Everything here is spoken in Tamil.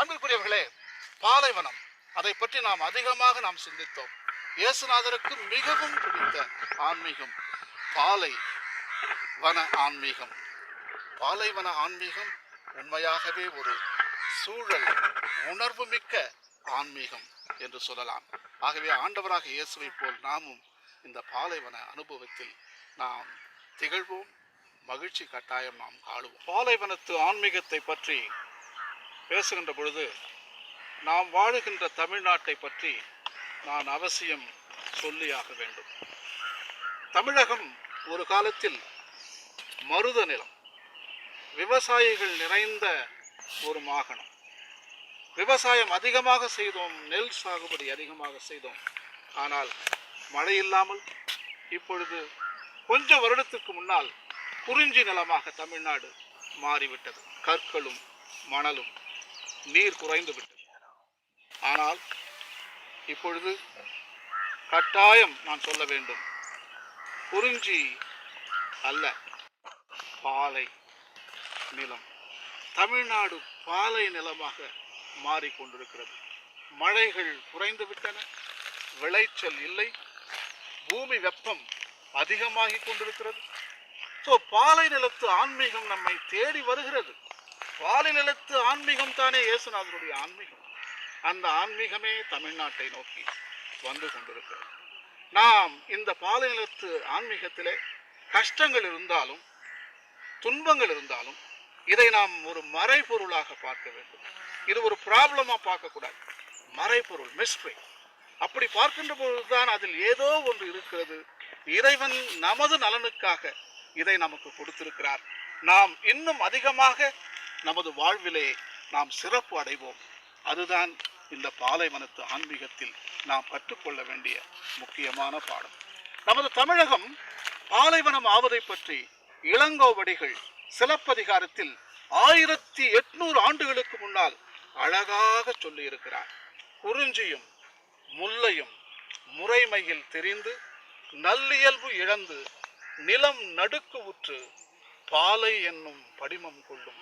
அன்பிற்குரியவர்களே பாலைவனம். அதை பற்றி நாம் அதிகமாக நாம் சிந்தித்தோம். இயேசுநாதருக்கு மிகவும் பிடித்த ஆன்மீகம் பாலை வன ஆன்மீகம். பாலைவன ஆன்மீகம் உண்மையாகவே ஒரு சூழல் உணர்வு மிக்க ஆன்மீகம் என்று சொல்லலாம். ஆகவே ஆண்டவராக இயேசுவை போல் நாமும் இந்த பாலைவன அனுபவத்தில் நாம் திகழ்வோம். மகிழ்ச்சி கட்டாயம் நாம் காடுவோம் பாலைவனத்து ஆன்மீகத்தை பற்றி பேசுகின்ற பொழுது நாம் வாழுகின்ற தமிழ்நாட்டை பற்றி நான் அவசியம் சொல்லியாக வேண்டும். தமிழகம் ஒரு காலத்தில் மருத நிலம் விவசாயிகள் நிறைந்த ஒரு மாகாணம். விவசாயம் அதிகமாக செய்தோம் நெல் சாகுபடி அதிகமாக செய்தோம். ஆனால் மழை இல்லாமல் இப்பொழுது கொஞ்ச வருடத்துக்கு முன்னால் குறிஞ்சி நிலமாக தமிழ்நாடு மாறிவிட்டது. கற்களும் மணலும் நீர் குறைந்து விட்டது. ஆனால் இப்பொழுது கட்டாயம் நான் சொல்ல வேண்டும். குறிஞ்சி அல்ல பாலை நிலம். தமிழ்நாடு பாலை நிலமாக மாறிக்கொண்டிருக்கிறது. மழைகள் குறைந்து விட்டன விளைச்சல் இல்லை பூமி வெப்பம் அதிகமாகிக் கொண்டிருக்கிறது. ஸோ பாலை நிலத்து ஆன்மீகம் நம்மை தேடி வருகிறது. பாலை நிலத்து ஆன்மீகம் தானே இயேசுநாதருடைய ஆன்மீகம். அந்த ஆன்மீகமே தமிழ்நாட்டை நோக்கி வந்து கொண்டிருக்கிறது. நாம் இந்த பாலைநிலத்து ஆன்மீகத்திலே கஷ்டங்கள் இருந்தாலும் துன்பங்கள் இருந்தாலும் இதை நாம் ஒரு மறைபொருளாக பார்க்க வேண்டும். இது ஒரு ப்ராப்ளமாக பார்க்கக்கூடாது. மறைபொருள் மிஸ்ட்ரி அப்படி பார்க்கின்ற பொழுதுதான் அதில் ஏதோ ஒன்று இருக்கிறது. இறைவன் நமது நலனுக்காக இதை நமக்கு கொடுத்திருக்கிறார். நாம் இன்னும் அதிகமாக நமது வாழ்விலே நாம் சிறப்பு அடைவோம். அதுதான் இந்த பாலைவனத்து ஆன்மீகத்தில் நாம் கற்றுக்கொள்ள வேண்டிய முக்கியமான பாடம். நமது தமிழகம் பாலைவனம் ஆவதை பற்றி இளங்கோவடிகள் சிலப்பதிகாரத்தில் ஆயிரத்தி எட்நூறு ஆண்டுகளுக்கு முன்னால் அழகாக சொல்லியிருக்கிறார். குறிஞ்சியும் முல்லையும் முறைமையில் தெரிந்து நல்லியல்பு இழந்து நிலம் நடுக்கு உற்று பாலை என்னும் படிமம் கொள்ளும்